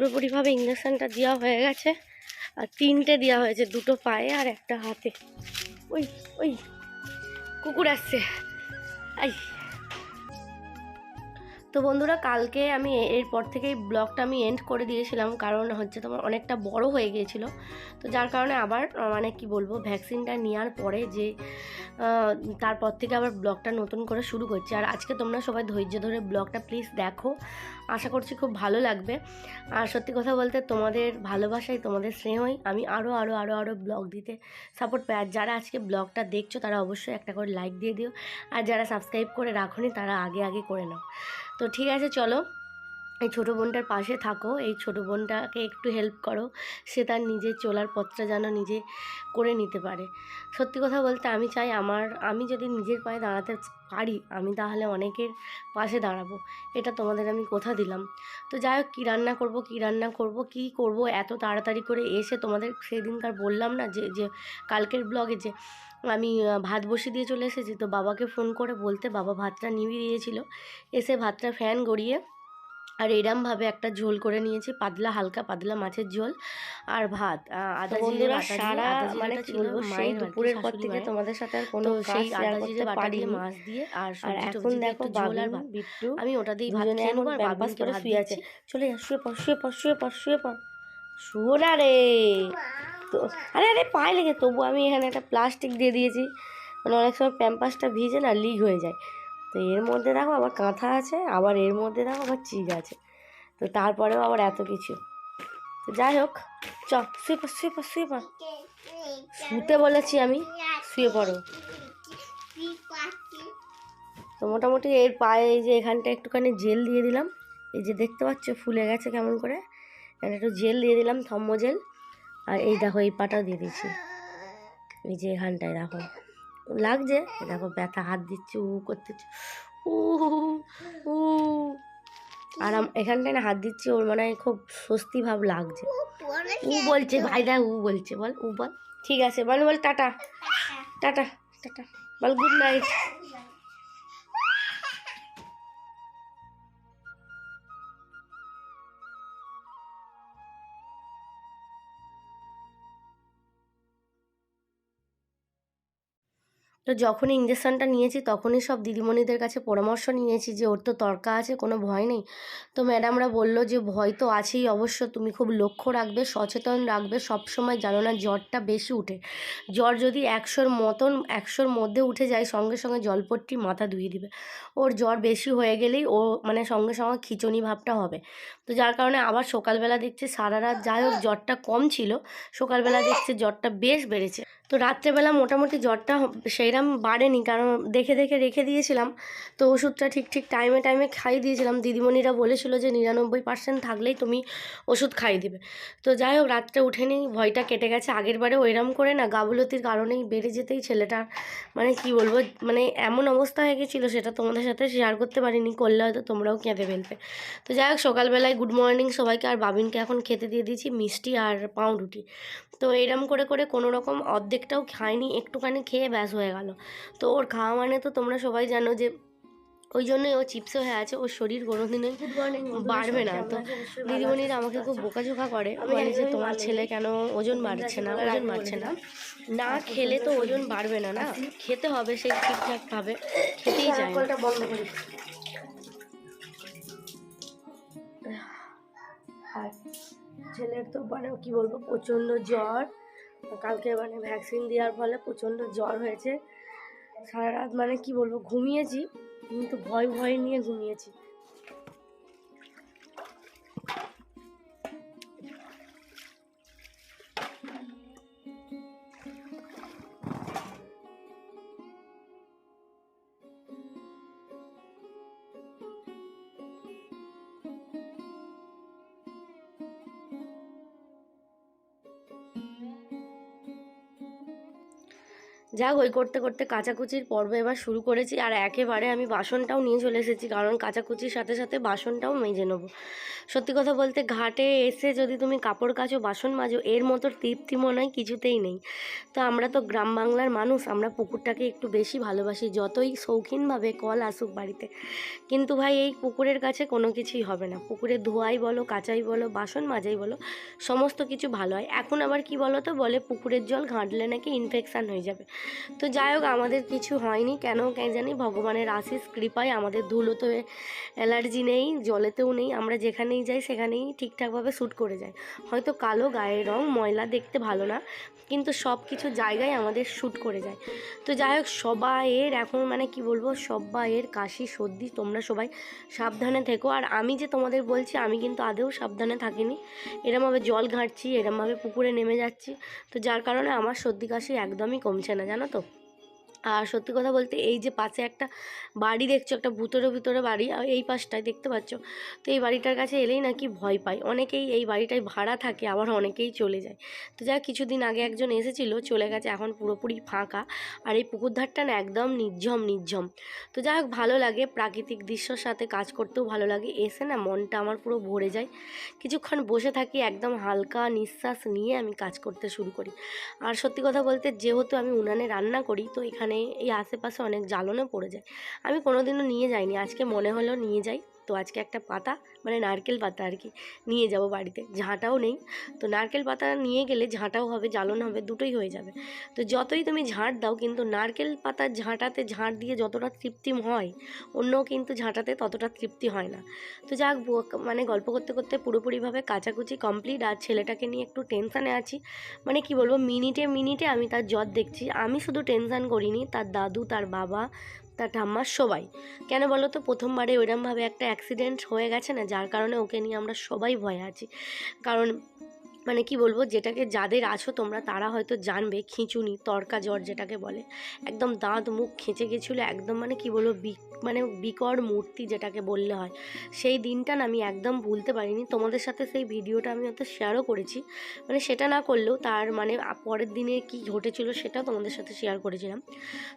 পুরোপুরিভাবে ইঞ্জেকশানটা দেওয়া হয়ে গেছে আর তিনটে দেওয়া হয়েছে, দুটো পায়ে আর একটা হাতে। ওই ওই, কুকুর আসছে। আই। তো বন্ধুরা কালকে আমি এরপর থেকেই ব্লগটা আমি এন্ড করে দিয়েছিলাম, কারণ হচ্ছে তোমার অনেকটা বড় হয়ে গিয়েছিল। তো যার কারণে আবার মানে কি বলব ভ্যাকসিনটা নেওয়ার পরে যে তারপর থেকে আবার ব্লগটা নতুন করে শুরু করছি। আর আজকে তোমরা সবাই ধৈর্য ধরে ব্লগটা প্লিজ দেখো। আশা করছি খুব ভালো লাগবে। আর সত্যি কথা বলতে তোমাদের ভালোবাসাই তোমাদের স্নেহই। আমি আরও আরও আরও আরও ব্লগ দিতে সাপোর্ট পাই। আর যারা আজকে ব্লগটা দেখছ, তারা অবশ্যই একটা করে লাইক দিয়ে দিও। আর যারা সাবস্ক্রাইব করে রাখোনি, তারা আগে আগে করে নাও। তো ঠিক আছে, চলো। এই ছোটো বোনটার পাশে থাকো, এই ছোটো বোনটাকে একটু হেল্প করো। সে তার নিজের চলার পথটা যেন নিজে করে নিতে পারে। সত্যি কথা বলতে আমি চাই আমার, আমি যদি নিজের পায়ে দাঁড়াতে পারি, আমি তাহলে অনেকের পাশে দাঁড়াবো। এটা তোমাদের আমি কথা দিলাম। তো যাই হোক, কী রান্না করব, কী রান্না করব, কী করব, এত তাড়াতাড়ি করে এসে তোমাদের সেদিনকার বললাম না যে যে কালকের ব্লগে যে আমি ভাত বসিয়ে দিয়ে চলে এসেছি। তো বাবাকে ফোন করে বলতে বাবা ভাতটা নিভিয়ে দিয়েছিল। এসে ভাতটা ফ্যান গড়িয়ে আর এরমভাবে একটা ঝোল করে নিয়েছি। পাতলা হালকা পাতলা মাছের ঝোল আর ভাত। আদা জিরে বাটা সারা মানে কি ছিল বলব, সেই মায়ের দুপুরের পর থেকে তোমাদের সাথে আর কোনো সেই আদা জিরে বাটা দিয়ে মাছ দিয়ে আর এখন দেখো ঝোল আর ভাত। বিট্টু আমি ওটা দিয়ে ভাত খেয়ে নেব আর বাবিনকে করে শুয়ে আছে। চলে যা শুয়ে পড় শুয়ে পড় শুয়ে পড় শুয়ে পড়। শুয়ো না রে তো। আরে আরে, পায়ে লেগে তবু আমি এখানে একটা প্লাস্টিক দিয়ে দিয়েছি। মানে অনেক সময় প্যাম্পাসটা ভিজে না লিক হয়ে যায়। তো এর মধ্যে দেখো আবার কাঁথা আছে, আবার এর মধ্যে দেখো আবার চিজ আছে। তো তারপরেও আবার এত কিছু। তো যাই হোক, চ, শুয়ে পড় শুয়ে পড় শুয়ে পড়। শুতে বলেছি আমি, শুয়ে পড়ো। তো মোটামুটি এর পায়ে এই যে এখানটা একটুখানি জেল দিয়ে দিলাম। এই যে দেখতে পাচ্ছ, ফুলে গেছে কেমন করে। এখানে একটু জেল দিয়ে দিলাম থম্ম জেল আর এই দেখো, এই পাটাও দিয়ে দিচ্ছি। এই যে এখানটায় দেখো। লাগছে? দেখো, ব্যথা, হাত দিচ্ছি, উ করতেছে। উ উ আর এখানটায় না হাত দিচ্ছি, ওর মানে হয় খুব স্বস্তি ভাব লাগছে। উ বলছে, ভাই, দেখ, উ বলছে। বল, উ বল। ঠিক আছে, বল বল, টাটা। Tata tata. বল গুড নাইট তো যখনই ইঞ্জেকশনটা নিয়েছি, তখনই সব দিদিমণিদের কাছে পরামর্শ নিয়েছি যে, ওর তো তর্কা আছে, কোনো ভয় নেই। তো ম্যাডামরা বলল যে, ভয় তো আছেই অবশ্য, তুমি খুব লক্ষ্য রাখবে, সচেতন রাখবে সব সময় জানো না জ্বরটা বেশি উঠে। জ্বর যদি একশোর মতন, একশোর মধ্যে উঠে যায়, সঙ্গে সঙ্গে জলপট্টি মাথা ধুয়ে দিবে। ওর জ্বর বেশি হয়ে গেলেই ও মানে সঙ্গে সঙ্গে খিচুনি ভাবটা হবে। তো যার কারণে আবার সকালবেলা দেখছি সারা রাত যাই হোক জ্বরটা কম ছিল, সকালবেলা দেখছি জ্বরটা বেশ বেড়েছে। তো রাত্রেবেলা মোটামুটি জ্বরটা সেইরকম বাড়েনি, কারণ দেখে দেখে রেখে দিয়েছিলাম। তো ওষুধটা ঠিক ঠিক টাইমে টাইমে খাইয়ে দিয়েছিলাম। দিদিমণিরা বলেছিল যে নিরানব্বই পার্সেন্ট থাকলেই তুমি ওষুধ খাইয়ে দিবে। তো যাই হোক, রাত্রে উঠেনি, ভয়টা কেটে গেছে। আগের বারে ওইরম করে না, গাবুলতির কারণেই বেড়ে যেতেই ছেলেটার মানে কি বলব মানে এমন অবস্থা হয়ে গেছিল, সেটা তোমাদের সাথে শেয়ার করতে পারিনি। করলে হয়তো তোমরাও কেঁদে ফেলতে তো যাই হোক, সকালবেলায় গুড মর্নিং সবাইকে, আর বাবিনকে এখন খেতে দিয়ে দিয়েছি, মিষ্টি আর পাউরুটি। তো এরম করে করে কোনো রকম অর্ধেকটাও খায়নি একটুখানি খেয়ে ব্যাস হয়ে গেল। তো ওর খাওয়া মানে তো তোমরা সবাই জানো যে ওই জন্যই ও চিপস হয়ে আছে ওর শরীর কোনোদিনই বাড়বে না। তো দিদিমণিরা আমাকে খুব বোকাঝোকা করে বলে যে তোমার ছেলে কেন ওজন বাড়ছে না ওজন বাড়ছে না। না খেলে তো ওজন বাড়বে না না খেতে হবে সেই ঠিকঠাকভাবে খেতেই করি। আর ছেলের তো মানে কি বলব প্রচণ্ড জ্বর। কালকে মানে ভ্যাকসিন দেওয়ার ফলে প্রচণ্ড জ্বর হয়েছে। সারা রাত মানে কি বলব, ঘুমিয়েছি, কিন্তু ভয় ভয় নিয়ে ঘুমিয়েছি। যাক, ওই করতে করতে কাচাকুচির পর্ব এবার শুরু করেছি আর একেবারে আমি বাসনটাও নিয়ে চলে এসেছি, কারণ কাচাকুচির সাথে সাথে বাসনটাও মেজে নেব। সত্যি কথা বলতে ঘাটে এসে যদি তুমি কাপড় কাচো, বাসন মাজো, এর মতো তৃপ্তি মনে হয় কিছুতেই নেই। তো আমরা তো গ্রাম বাংলার মানুষ, আমরা পুকুরটাকে একটু বেশি ভালোবাসি, যতই শৌখিনভাবে কল আসুক বাড়িতে। কিন্তু ভাই, এই পুকুরের কাছে কোনো কিছুই হবে না। পুকুরে ধোয়াই বলো, কাচাই বলো, বাসন মাজাই বলো, সমস্ত কিছু ভালো হয়। এখন আবার কি বলো তো, বলে পুকুরের জল ঘাঁটলে নাকি ইনফেকশান হয়ে যাবে। তো যাই হোক, আমাদের কিছু হয়নি। কেন কে জানি, ভগবানের আশিস কৃপায় আমাদের ধুলোতে অ্যালার্জি নেই, জলেতেও নেই। আমরা যেখানেই যাই সেখানেই ঠিকঠাকভাবে শ্যুট করে যায়। হয়তো কালো গায়ের রং, ময়লা দেখতে ভালো না, কিন্তু সব কিছু জায়গায় আমাদের শ্যুট করে যায়। তো যাই হোক, সবাইয়ের এখন মানে কি বলব, সবাইয়ের কাশি, সর্দি, তোমরা সবাই সাবধানে থেকো। আর আমি যে তোমাদের বলছি, আমি কিন্তু আদেও সাবধানে থাকিনি। এরমভাবে জল ঘাঁটছি, এরমভাবে পুকুরে নেমে যাচ্ছি। তো যার কারণে আমার সর্দি কাশি একদমই কমছে না, জানো তো? আর সত্যি কথা বলতে এই যে পাশে একটা বাড়ি দেখছ, একটা ভূতরে ভিতরে বাড়ি, আর এই পাশটায় দেখতে পাচ্ছ, তো এই বাড়িটার কাছে এলেই নাকি ভয় পায়। অনেকেই এই বাড়িটায় ভাড়া থাকে, আবার অনেকেই চলে যায়। তো যা কিছুদিন আগে একজন এসেছিল, চলে গেছে এখন পুরোপুরি ফাঁকা, আর এই পুকুর ধারটা না একদম নির্ঝম নির্ঝম। তো যাই হোক ভালো লাগে, প্রাকৃতিক দৃশ্যর সাথে কাজ করতেও ভালো লাগে। এসে না মনটা আমার পুরো ভরে যায়। কিছুক্ষণ বসে থাকি, একদম হালকা নিঃশ্বাস নিয়ে আমি কাজ করতে শুরু করি। আর সত্যি কথা বলতে, যেহেতু আমি উনানে রান্না করি, তো এখানে এই আশেপাশে অনেক জ্বালনও পড়ে যায়। আমি কোনোদিনও নিয়ে যাইনি, আজকে মনে হলো নিয়ে যাই। তো আজকে একটা পাতা মানে নারকেল পাতা আর কি, নিয়ে যাব বাড়িতে। ঝাঁটাও নেই। তো নারকেল পাতা নিয়ে গেলে ঝাঁটাও হবে, জ্বালন হবে, দুটোই হয়ে যাবে। তো যতই তুমি ঝাঁট দাও, কিন্তু নারকেল পাতার ঝাঁটাতে ঝাঁট দিয়ে যতটা তৃপ্তি হয় অন্য কিন্তু ঝাঁটাতে ততটা তৃপ্তি হয় না। তো যাক মানে গল্প করতে করতে পুরোপুরিভাবে কাচাকুচি কমপ্লিট আর ছেলেটাকে নিয়ে একটু টেনশানে আছি। মানে কি বলব, মিনিটে মিনিটে আমি তার জ্বর দেখছি। আমি শুধু টেনশান করিনি, তার দাদু, তার বাবা তার ঠাম্মার সবাই। কেন বলো তো প্রথমবারে ওইরমভাবে একটা অ্যাক্সিডেন্ট হয়ে গেছে না, যার কারণে ওকে নিয়ে আমরা সবাই ভয়ে আছি। কারণ মানে কি বলব? যেটাকে যাদের আছো তোমরা, তারা হয়তো জানবে, খিঁচুনি তর্কা জ্বর যেটাকে বলে। একদম দাঁত মুখ খেঁচে গেছিল, একদম মানে কি বলব? মানে বিকট মূর্তি যেটাকে বললে হয়। সেই দিনটা না আমি একদম ভুলতে পারিনি। তোমাদের সাথে সেই ভিডিওটা আমি হয়তো শেয়ারও করেছি। মানে সেটা না করলেও তার মানে পরের দিনে কি ঘটেছিল সেটা তোমাদের সাথে শেয়ার করেছিলাম।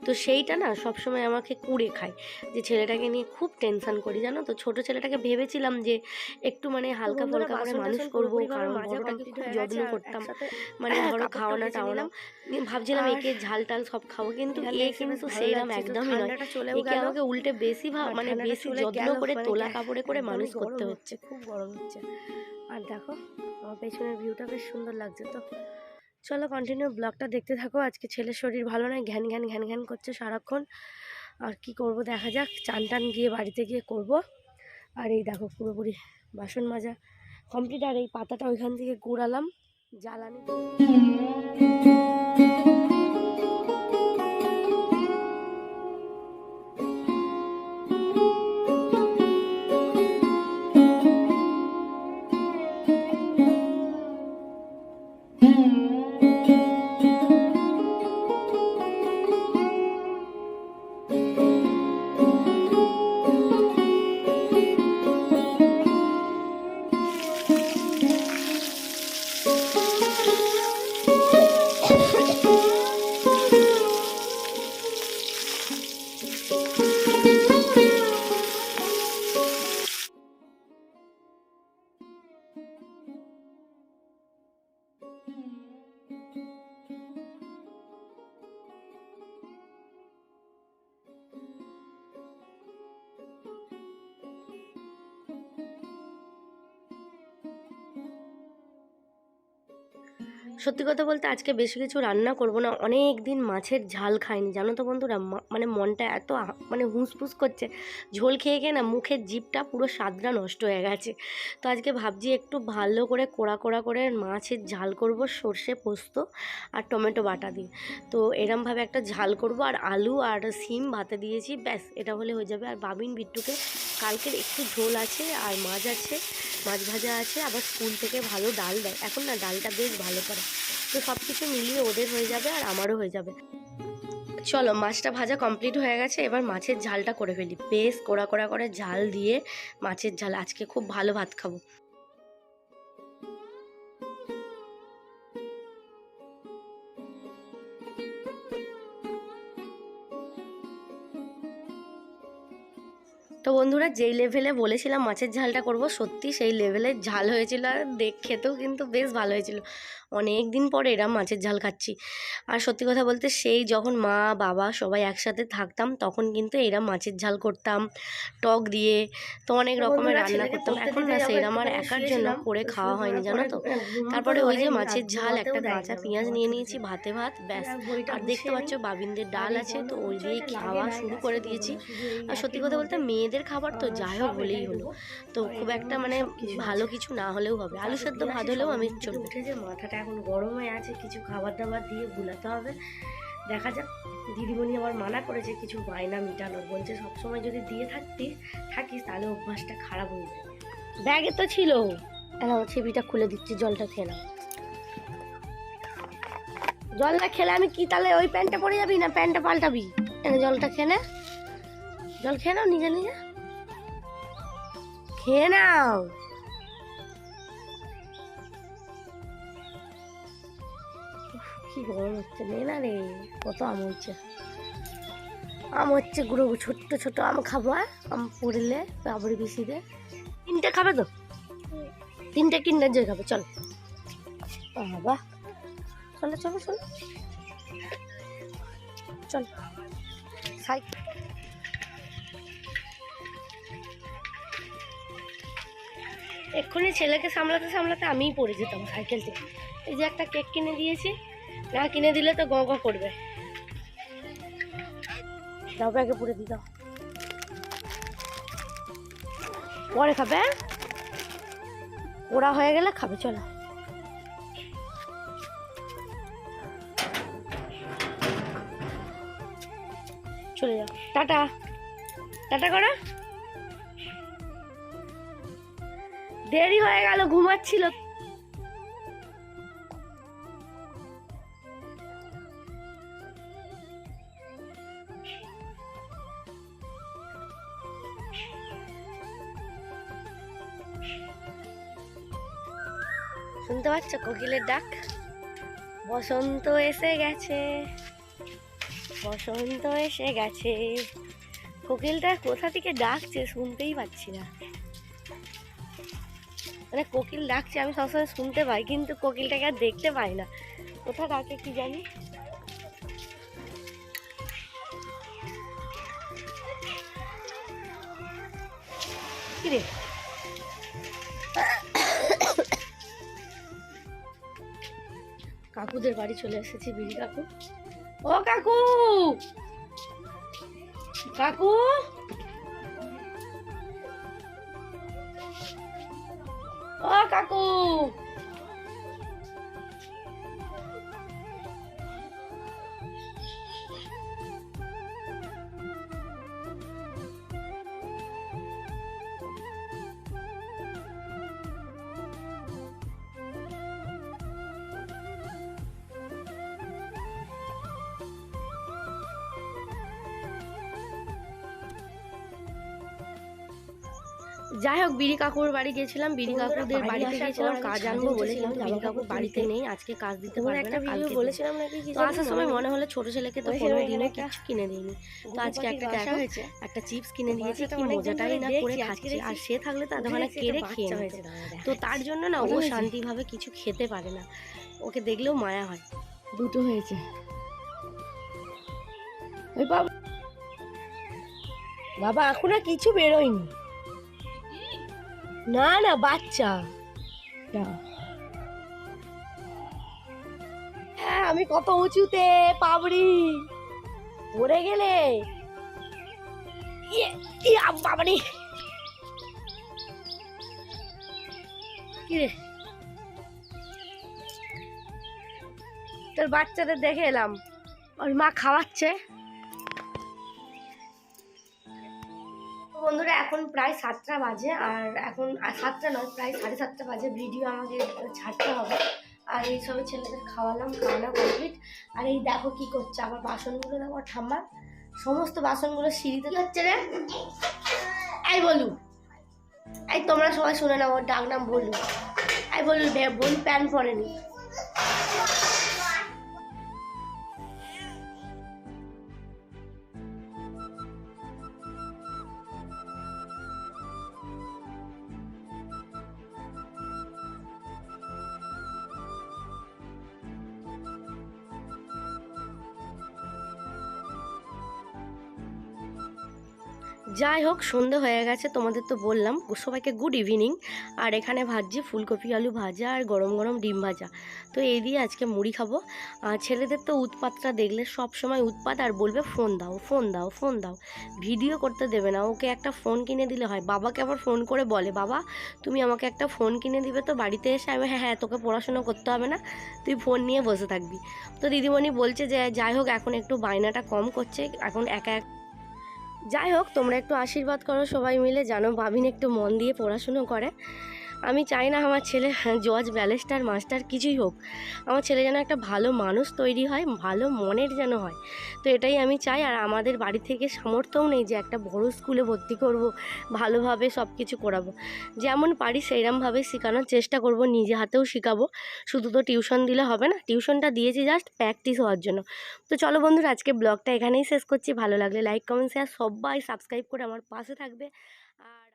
তো সেইটা না সবসময় আমাকে কুড়ে খায় যে ছেলেটাকে নিয়ে খুব টেনশন করি জানো তো? ছোট ছেলেটাকে ভেবেছিলাম যে একটু মানে হালকা ফালকা করে মানুষ করব কারণ মাজা বড়টাকে খুব যত্ন করতাম। মানে ধরো খাওয়ানো টাওয়ানো ভাবছিলাম একে ঝাল টাল সব খাব কিন্তু এ কিন্তু সেইরকম একদমই নয়। একে। আমাকে উল্টে বেশি ভাব মানে বেশি যত্ন করে তোলা কাপড়ে করে মানুষ করতে হচ্ছে। খুব গরম হচ্ছে। আর দেখো আমার পেছনের ভিউটা বেশ সুন্দর লাগছে তো চলো কন্টিনিউ ব্লগটা দেখতে থাকো। আজকে ছেলের শরীর ভালো নয় ঘ্যান ঘ্যান ঘ্যান ঘ্যান করছে সারাক্ষণ। আর কি করব দেখা যাক চান টান গিয়ে বাড়িতে গিয়ে করব। আর এই দেখো পুরোপুরি বাসন মাজা। কমপ্লিট আর এই পাতাটা ওইখান থেকে কুড়ালাম জ্বালানি। সত্যি কথা বলতে আজকে বেশি কিছু রান্না করব না অনেক দিন মাছের ঝাল খাইনি, জানো তো বন্ধুরা? মানে মনটা এত মানে হুঁসফুস করছে, ঝোল খেয়ে খেয়ে না মুখের জিভটা পুরো স্বাদটা নষ্ট হয়ে গেছে। তো আজকে ভাবছি একটু ভালো করে কোড়া কোড়া করে মাছের ঝাল করব, সর্ষে পোস্ত আর টমেটো বাটা দিয়ে। তো এরমভাবে একটা ঝাল করব আর আলু আর সিম ভাতে দিয়েছি, ব্যাস, এটা হলে হয়ে যাবে। আর বাবিন বিট্টুকে কালকের একটু ঝোল আছে আর মাছ আছে, মাছ ভাজা আছে, আবার স্কুল থেকে ভালো ডাল দেয়। এখন না ডালটা বেশ ভালো করে। তো সব কিছু মিলিয়ে ওদের হয়ে যাবে আর আমারও হয়ে যাবে। চলো মাছটা ভাজা কমপ্লিট হয়ে গেছে, এবার মাছের ঝালটা করে ফেলি। বেশ কোড়া কোড়া করে ঝাল দিয়ে মাছের ঝাল। আজকে খুব ভালো ভাত খাব। বন্ধুরা যেই লেভেলে বলেছিলাম মাছের ঝালটা করব সত্যি সেই লেভেলে ঝাল হয়েছিল আর দেখ খেতেও কিন্তু বেশ ভালো হয়েছিল। অনেক দিন পরে এরা মাছের ঝাল খাচ্ছি। আর সত্যি কথা বলতে সেই যখন মা বাবা সবাই একসাথে থাকতাম তখন কিন্তু এরা মাছের ঝাল করতাম টক দিয়ে তো অনেক রকমের রান্না করতাম। এখন না সেই আমার একার জন্য করে খাওয়া হয়নি জানো তো? তারপরে ওই যে মাছের ঝাল একটা কাঁচা পেঁয়াজ নিয়ে নিয়েছি ভাতে ভাত ব্যাস। আর দেখতে পাচ্ছ বাবিনদের ডাল আছে তো ওই দিয়েই খাওয়া শুরু করে দিয়েছি। আর সত্যি কথা বলতে মেয়েদের খাবার তো যাই হোক হলেই হলো। তো খুব একটা মানে ভালো কিছু না হলেও হবে। আলু সেদ্ধ ভাত হলেও আমি চলবে উঠে যে মাথাটা এখন গরম হয়ে আছে কিছু খাবার দাবার দিয়ে গুলাতে হবে। দেখা যাক দিদিমণি আবার মানা করেছে কিছু বায়না মিটানোর বলছে সবসময় যদি দিয়ে থাকতিস থাকিস তাহলে অভ্যাসটা খারাপ হয়ে যাবে। ব্যাগে তো ছিল। এখন ছিপিটা খুলে দিচ্ছি জলটা খেয়ে নাও। জলটা খেলে আমি কি তাহলে ওই প্যান্টটা পরে যাবি না প্যান্টটা পাল্টাবি? এনে জলটা খেয়ে নে। জল খেয়ে নাও নিজে নিজে। খেয়ে নাও। কি গরম হচ্ছে নে না রে, কত আম হচ্ছে। আম হচ্ছে গুঁড়ো, ছোট্ট ছোট আম খাব? আম পড়লে, বাবরি পিসিতে। তিনটে খাবে তো? তিনটে কিন্ডার জয় খাবে, চলো। বাবা, চলো চলো চলো। চলো। সাই এক্ষুনি ছেলেকে সামলাতে সামলাতে আমিই পড়ে যেতাম সাইকেল থেকে। এই যে একটা কেক কিনে দিয়েছি, না কিনে দিলে তো গ করবে। দাও ব্যাগে পুড়ে দি দাও। পরে খাবে? ওরা হয়ে গেলে খাবে, চলো। চলে যাও। টাটা। টাটা করো। দেরি হয়ে গেল, ঘুমাচ্ছিল। শুনতে পাচ্ছ, কোকিলের ডাক? বসন্ত এসে গেছে। বসন্ত এসে গেছে। কোকিলটা কোথা থেকে ডাকছে শুনতেই পাচ্ছি না। মানে কোকিল ডাকছে, আমি সবসময় শুনতে পাই, কিন্তু কোকিলটাকে আর দেখতে পাই না। কোথা ডাকে কি জানি? কি রে কাকুদের বাড়ি চলে এসেছি, বিড়ি কাকু। ও কাকু! কাকু! কাকু যাই হোক বিড়ি কাকুর বাড়ি গেছিলাম বিড়ি কাকুদের বাড়ি বাড়িতে গেছিলাম কাজ আনব বলে বলেছিলাম কিন্তু বিড়ি কাকু কাপড় বাড়িতে নেই আজকে কাজ দিতে পারবে একটা না ভিডিও বলেছিলাম নাকি তো আসার সময় মনে হলো। ছোট ছেলেকে তো কোনো দিনও কিছু কিনে দিইনি। তো আজকে একটা দেখো হয়েছে। একটা চিপস কিনে দিয়েছি কি মজাটাই না করে খাচ্ছি আর সে থাকলে তো উঠে কেড়ে খেয়ে হয়েছে তো তার জন্য না ও শান্তিভাবে কিছু খেতে পারে না। ওকে দেখলেও মায়া হয়। দুটো হয়েছে। বাবা বাবা এখন আর কিছু বেরোয়নি। না না বাচ্চা। হ্যাঁ আমি কত উঁচুতে পাবড়ি। পড়ে গেলে। ইয়ে, ইয়ে, আ, বাবারে। কি তোর বাচ্চাদের দেখে এলাম। ওর মা খাওয়াচ্ছে। এখন প্রায় সাতটা বাজে আর এখন সাতটা নয়, প্রায় সাড়ে সাতটা বাজে। ভিডিও আমাকে ছাড়তে হবে। আর এই সব ছেলেদের খাওয়ালাম, খাওয়ানো কমপ্লিট আর এই দেখো কি করছে, আমার বাসনগুলো দেখো, ঠাম্মা। সমস্ত বাসনগুলো সিঁড়িতে হচ্ছে রে? এই বলু। এই তোমরা সবাই শুনে নাও, ওর ডাক নাম বলু। এই বলু, বে- বোন প্যান্ট পরেনি। যাই হোক, সন্ধে হয়ে গেছে, তোমাদের তো বললাম। সবাইকে গুড ইভিনিং আর এখানে ভাজছি ফুলকপি, আলু ভাজা আর গরম গরম ডিম ভাজা। তো এই দিয়ে আজকে মুড়ি খাব। আর ছেলেদের তো উৎপাতটা দেখলে সব সময় উৎপাত, আর বলবে, ফোন দাও ফোন দাও ফোন দাও। ভিডিও করতে দেবে না। ওকে একটা ফোন কিনে দিলে হয়। বাবাকে আবার ফোন করে বলে, বাবা, তুমি আমাকে একটা ফোন কিনে দিবে তো বাড়িতে এসে? আমি হ্যাঁ হ্যাঁ তোকে পড়াশোনা করতে হবে না। তুই ফোন নিয়ে বসে থাকবি। তো দিদিমণি বলছে যে, যাই হোক, এখন একটু বায়নাটা কম করছে। এখন একা এক যাই হোক, তোমরা একটু আশীর্বাদ করো সবাই মিলে। জানো, ভাবিন একটু মন দিয়ে পড়াশুনো করে। আমি চাই না আমার ছেলে জজ ব্যালেস্টার মাস্টার কিছুই হোক। আমার ছেলে যেন একটা ভালো মানুষ তৈরি হয়, ভালো মনের যেন হয়। তো এটাই আমি চাই, আর আমাদের বাড়ি থেকে সামর্থ্যও নেই যে একটা বড় স্কুলে ভর্তি করব, ভালোভাবে সব কিছু করাবো। যেমন পারি সেইরমভাবে শেখানোর চেষ্টা করব, নিজে হাতেও শেখাবো। শুধু তো টিউশন দিলে হবে না, টিউশনটা দিয়েছি জাস্ট প্র্যাকটিস হওয়ার জন্য। তো চলো বন্ধুরা, আজকে ব্লগটা এখানেই শেষ করছি। ভালো লাগলে লাইক, কমেন্ট, শেয়ার, সবাই সাবস্ক্রাইব করে আমার পাশে থাকবে।